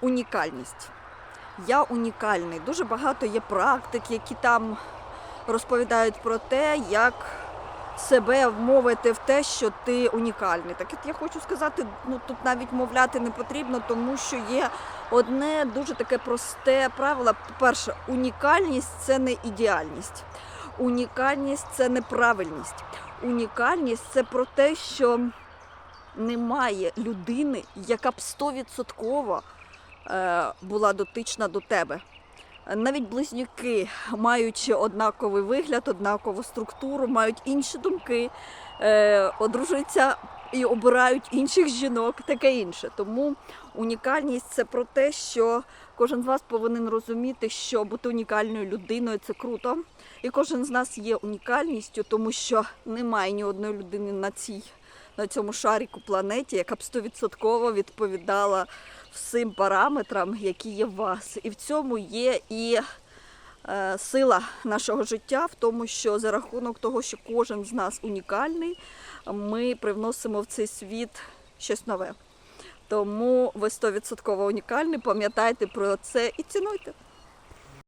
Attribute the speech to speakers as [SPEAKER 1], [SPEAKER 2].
[SPEAKER 1] унікальність. Я унікальний. Дуже багато є практик, які там розповідають про те, як себе вмовити в те, що ти унікальний. Так от я хочу сказати, ну тут навіть мовляти не потрібно, тому що є одне дуже таке просте правило. По-перше, унікальність це не ідеальність. Унікальність це неправильність. Унікальність це про те, що немає людини, яка б стовідсотково була дотична до тебе. Навіть близнюки, маючи однаковий вигляд, однакову структуру, мають інші думки, е, одружуються і обирають інших жінок, таке інше. Тому унікальність це про те, що кожен з вас повинен розуміти, що бути унікальною людиною це круто. І кожен з нас є унікальністю, тому що немає ні одної людини на цій на цьому шаріку планеті, яка б стовідсотково відповідала всім параметрам, які є в вас. І в цьому є і е, сила нашого життя, в тому, що за рахунок того, що кожен з нас унікальний, ми привносимо в цей світ щось нове. Тому ви стовідсотково унікальні, пам'ятайте про це і цінуйте.